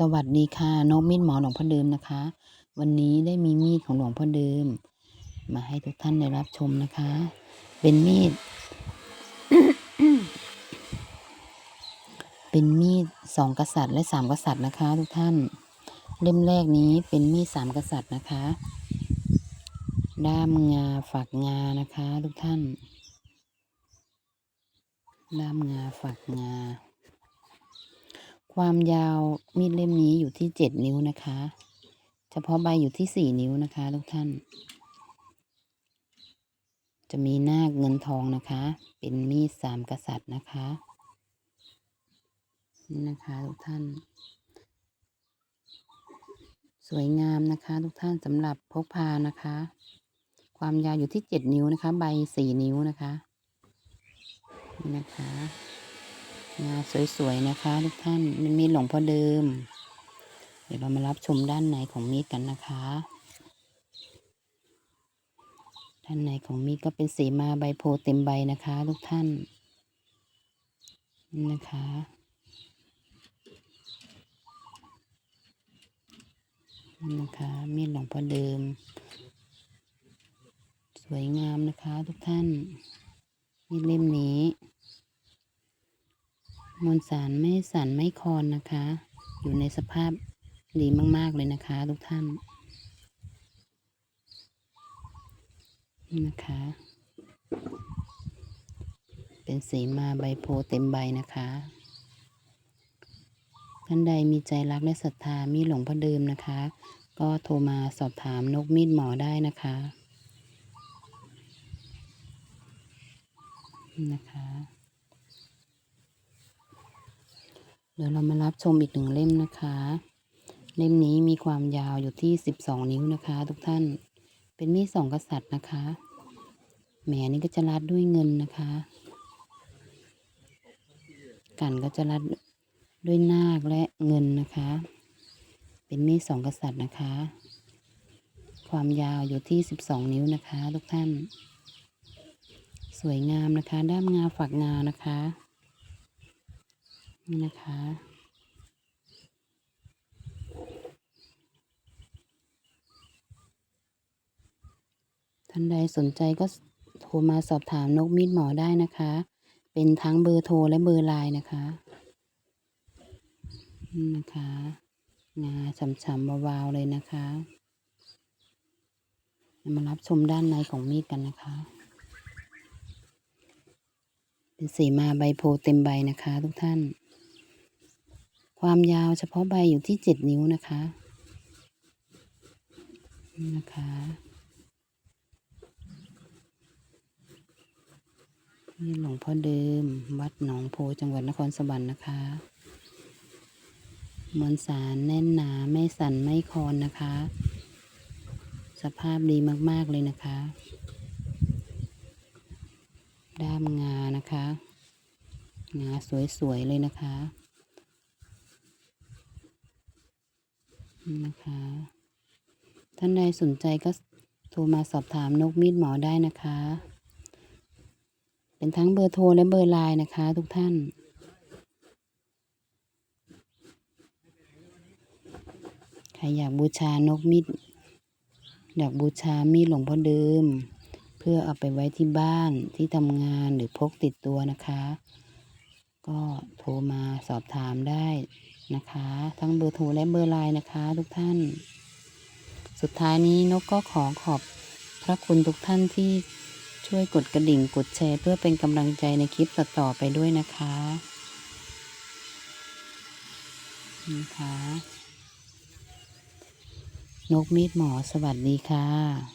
สวัสดีค่ะนกมีดหมอหลวงพ่อเดิมนะคะ วันนี้ได้มีมีดของหลวงพ่อเดิม มาให้ทุกท่านได้รับชมนะคะ เป็นมีด เป็นมีดสองกษัตริย์และสามกษัตริย์นะคะ ทุกท่าน เล่มแรกนี้เป็นมีดสามกษัตริย์นะคะ ด้ามงาฝักงานะคะ ทุกท่าน ด้ามงาฝักงา ความยาวมีดเล่มนี้อยู่ที่เจ็ดนิ้วนะคะ เฉพาะใบอยู่ที่สี่นิ้วนะคะทุกท่าน จะมีหน้าเงินทองนะคะ เป็นมีดสามกษัตริย์นะคะนี่นะคะทุกท่าน สวยงามนะคะทุกท่านสำหรับพกพานะคะ ความยาวอยู่ที่เจ็ดนิ้วนะคะ ใบสี่นิ้วนะคะนี่นะคะ งาสวยๆนะคะ ทุกท่านเป็นมีดหลวงพ่อเดิม เดี๋ยวเรามารับชมด้านในของมีดกันนะคะ ด้านในของมีดก็เป็นสีมาใบโพเต็มใบนะคะ ทุกท่านนะคะนี่นะคะมีดหลวงพ่อเดิม สวยงามนะคะ ทุกท่านมีดเล่มนี้ มวลสารไม่สั่นไม่คลอนนะคะ อยู่ในสภาพดีมาก ๆ เลยนะคะ ทุกท่านนี่นะคะ เป็นสีมาใบโพเต็มใบนะคะท่านใดมีใจรักและศรัทธามีหลงพ่อเดิมนะคะ ก็โทรมาสอบถามนกมีดหมอได้นะคะนะคะ เดี๋ยวเรามารับชมอีกหนึ่งเล่มนะคะ เล่มนี้มีความยาวอยู่ที่สิบสองนิ้วนะคะ ทุกท่าน เป็นมีดสองกษัตริย์นะคะ แหมนี่ก็จะรัดด้วยเงินนะคะ กันก็จะรัดด้วยนาคและเงินนะคะ เป็นมีดสองกษัตริย์นะคะ ความยาวอยู่ที่สิบสองนิ้วนะคะ ทุกท่าน สวยงามนะคะ ด้ามงาฝักงานะคะ นี่นะคะ ท่านใดสนใจก็โทรมาสอบถามนกมีดหมอได้นะคะ เป็นทั้งเบอร์โทรและเบอร์ไลน์นะคะนี่นะคะงาฉ่ำๆวาวๆเลยนะคะมารับชมด้านในของมีดกันนะคะ เป็นสีมาใบโพเต็มใบนะคะทุกท่าน ความยาวเฉพาะใบอยู่ที่เจ็ดนิ้วนะคะนะคะนี่หลวงพ่อเดิม วัดหนองโพจังหวัดนครสวรรค์นะคะมวลสารแน่นหนาไม่สั่นไม่คลอนนะคะ สภาพดีมาก ๆ เลยนะคะ ด้ามงานะคะ งาสวย ๆ เลยนะคะ นี่นะคะ ท่านใดสนใจก็โทรมาสอบถามนกมีดหมอได้นะคะ เป็นทั้งเบอร์โทรและเบอร์ไลน์นะคะ ทุกท่านใครอยากบูชานกมีดอยากบูชามีดหลวงพ่อเดิม เพื่อเอาไปไว้ที่บ้านที่ทำงานหรือพกติดตัวนะคะ ก็โทรมาสอบถามได้นะคะ ทั้งเบอร์โทรและเบอร์ไลน์นะคะ ทุกท่าน สุดท้ายนี้นกก็ขอขอบพระคุณทุกท่านที่ช่วยกดกระดิ่งกดแชร์ เพื่อเป็นกำลังใจในคลิปต่อๆไปด้วยนะคะนี่ค่ะนกมีดหมอสวัสดีค่ะ